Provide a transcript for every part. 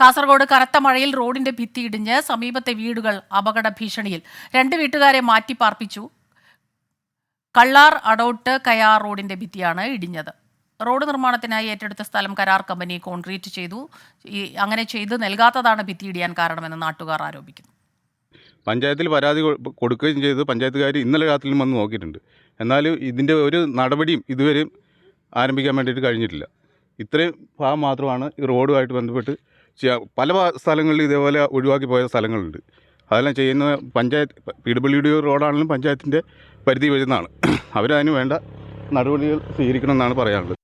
കാസർഗോഡ് കനത്ത മഴയിൽ റോഡിന്റെ ഭിത്തി ഇടിഞ്ഞ് സമീപത്തെ വീടുകൾ അപകട ഭീഷണിയിൽ. രണ്ട് വീട്ടുകാരെ മാറ്റി പാർപ്പിച്ചു. കള്ളാർ അടോട്ട് കയാർ റോഡിന്റെ ഭിത്തിയാണ് ഇടിഞ്ഞത്. റോഡ് നിർമ്മാണത്തിനായി ഏറ്റെടുത്ത സ്ഥലം കരാർ കമ്പനി കോൺക്രീറ്റ് ചെയ്തു. അങ്ങനെ ചെയ്ത് നൽകാത്തതാണ് ഭിത്തി ഇടിയാൻ കാരണമെന്ന് നാട്ടുകാർ ആരോപിക്കുന്നു. പഞ്ചായത്തിൽ പരാതി കൊടുക്കുകയും ചെയ്തു. പഞ്ചായത്തുകാർ ഇന്നലെ രാത്രിയിലും വന്ന് നോക്കിയിട്ടുണ്ട്. എന്നാൽ ഇതിന്റെ ഒരു നടപടിയും ഇതുവരെയും ആരംഭിക്കാൻ വേണ്ടിയിട്ട് കഴിഞ്ഞിട്ടില്ല. ഇത്രയും ഭാഗം മാത്രമാണ് ഈ റോഡുമായിട്ട് ബന്ധപ്പെട്ട് പല സ്ഥലങ്ങളിൽ ഇതേപോലെ ഒഴിവാക്കി പോയ സ്ഥലങ്ങളുണ്ട്. അതെല്ലാം ചെയ്യുന്ന പഞ്ചായത്ത് പി ഡബ്ല്യു ഡി റോഡാണെങ്കിലും പഞ്ചായത്തിന്റെ പരിധി വരുന്നതാണ്. അവരതിന് വേണ്ട നടപടികൾ സ്വീകരിക്കണമെന്നാണ് പറയാനുള്ളത്.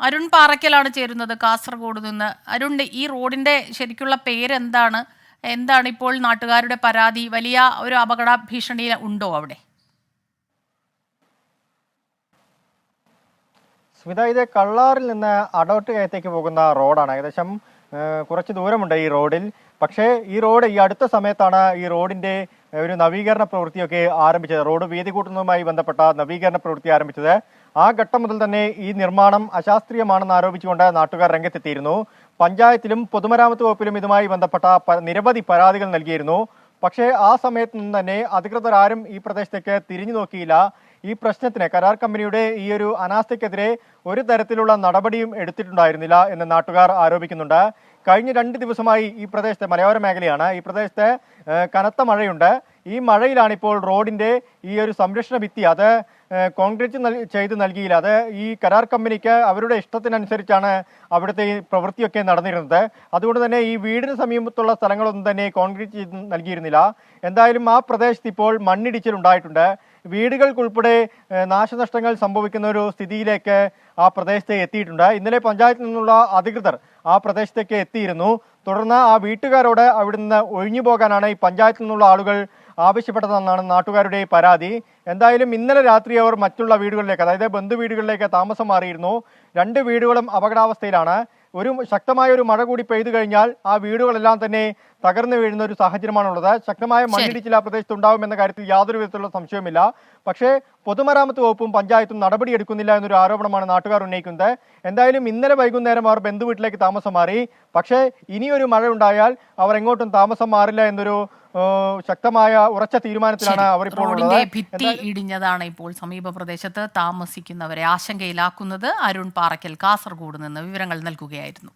അരുൺ പാറയ്ക്കലാണ് ചേരുന്നത് കാസർഗോഡ് നിന്ന്. അരുൺ ഈ റോഡിന്റെ ശരിക്കുള്ള പേരെന്താണ്? എന്താണ് ഇപ്പോൾ നാട്ടുകാരുടെ പരാതി? വലിയ ഒരു അപകട ഭീഷണി ഉണ്ടോ അവിടെ? സ്മിത ഇത് കള്ളാറിൽ നിന്ന് അടോട്ട് കയത്തേക്ക് പോകുന്ന റോഡാണ്. ഏകദേശം കുറച്ച് ദൂരമുണ്ട് ഈ റോഡിൽ. പക്ഷേ ഈ റോഡ് ഈ അടുത്ത സമയത്താണ് ഈ റോഡിന്റെ ഒരു നവീകരണ പ്രവൃത്തിയൊക്കെ ആരംഭിച്ചത്. റോഡ് വീതി കൂട്ടുന്നതുമായി ബന്ധപ്പെട്ട നവീകരണ പ്രവൃത്തി ആരംഭിച്ചത്. ആ ഘട്ടം മുതൽ തന്നെ ഈ നിർമ്മാണം അശാസ്ത്രീയമാണെന്ന് ആരോപിച്ചുകൊണ്ട് നാട്ടുകാർ രംഗത്തെത്തിയിരുന്നു. പഞ്ചായത്തിലും പൊതുമരാമത്ത് വകുപ്പിലും ഇതുമായി ബന്ധപ്പെട്ട നിരവധി പരാതികൾ നൽകിയിരുന്നു. പക്ഷേ ആ സമയത്ത് നിന്ന് തന്നെ അധികൃതർ ആരും ഈ പ്രദേശത്തേക്ക് തിരിഞ്ഞു നോക്കിയില്ല. ഈ പ്രശ്നത്തിന് കരാർ കമ്പനിയുടെ ഈ ഒരു അനാസ്ഥയ്ക്കെതിരെ ഒരു തരത്തിലുള്ള നടപടിയും എടുത്തിട്ടുണ്ടായിരുന്നില്ല എന്ന് നാട്ടുകാർ ആരോപിക്കുന്നുണ്ട്. കഴിഞ്ഞ രണ്ട് ദിവസമായി ഈ പ്രദേശത്തെ മലയോര മേഖലയാണ്. ഈ പ്രദേശത്തെ കനത്ത മഴയുണ്ട്. ഈ മഴയിലാണ് ഇപ്പോൾ റോഡിന്റെ ഈ ഒരു സംരക്ഷണ ഭിത്തി. അത് കോൺക്രീറ്റ് ചെയ്ത് നൽകിയില്ല. അത് ഈ കരാർ കമ്പനിക്ക് അവരുടെ ഇഷ്ടത്തിനനുസരിച്ചാണ് അവിടുത്തെ ഈ പ്രവൃത്തിയൊക്കെ നടന്നിരുന്നത്. അതുകൊണ്ട് തന്നെ ഈ വീടിന് സമീപത്തുള്ള സ്ഥലങ്ങളൊന്നും തന്നെ കോൺക്രീറ്റ് ചെയ്ത് നൽകിയിരുന്നില്ല. എന്തായാലും ആ പ്രദേശത്ത് ഇപ്പോൾ മണ്ണിടിച്ചിലുണ്ടായിട്ടുണ്ട്. വീടുകൾക്കുൾപ്പെടെ നാശനഷ്ടങ്ങൾ സംഭവിക്കുന്ന ഒരു സ്ഥിതിയിലേക്ക് ആ പ്രദേശത്ത് എത്തിയിട്ടുണ്ട്. ഇന്നലെ പഞ്ചായത്തിൽ നിന്നുള്ള അധികൃതർ ആ പ്രദേശത്തേക്ക് എത്തിയിരുന്നു. തുടർന്ന് ആ വീട്ടുകാരോട് അവിടുന്ന് ഒഴിഞ്ഞു പോകാനാണ് ഈ പഞ്ചായത്തിൽ നിന്നുള്ള ആളുകൾ ആവശ്യപ്പെട്ടതെന്നാണ് നാട്ടുകാരുടെ പരാതി. എന്തായാലും ഇന്നലെ രാത്രി അവർ മറ്റുള്ള വീടുകളിലേക്ക് അതായത് ബന്ധു വീടുകളിലേക്ക് താമസം മാറിയിരുന്നു. രണ്ട് വീടുകളും അപകടാവസ്ഥയിലാണ്. ഒരു ശക്തമായ ഒരു മഴ കൂടി പെയ്തു കഴിഞ്ഞാൽ ആ വീടുകളെല്ലാം തന്നെ തകർന്നു വീഴുന്ന ഒരു സാഹചര്യമാണുള്ളത്. ശക്തമായ മണ്ണിടിച്ചിൽ ആ പ്രദേശത്ത് ഉണ്ടാവുമെന്ന കാര്യത്തിൽ യാതൊരു വിധത്തിലുള്ള സംശയവുമില്ല. പക്ഷേ പൊതുമരാമത്ത് വകുപ്പും പഞ്ചായത്തും നടപടി എടുക്കുന്നില്ല എന്നൊരു ആരോപണമാണ് നാട്ടുകാർ ഉന്നയിക്കുന്നത്. എന്തായാലും ഇന്നലെ വൈകുന്നേരം അവർ ബന്ധുവീട്ടിലേക്ക് താമസം മാറി. പക്ഷേ ഇനിയൊരു മഴ ഉണ്ടായാൽ അവർ എങ്ങോട്ടും താമസം മാറില്ല എന്നൊരു ശക്തമായ ഉറച്ച തീരുമാനത്തിലാണ് അവർ ഇപ്പോൾ റോഡിന്റെ ഉള്ളത് ഭിത്തി ഇടിഞ്ഞതാണ് ഇപ്പോൾ സമീപ പ്രദേശത്ത് താമസിക്കുന്നവരെ ആശങ്കയിലാക്കുന്നത് അരുൺ പാറയ്ക്കൽ കാസർഗോഡ് നിന്ന് വിവരങ്ങൾ നൽകുകയായിരുന്നു.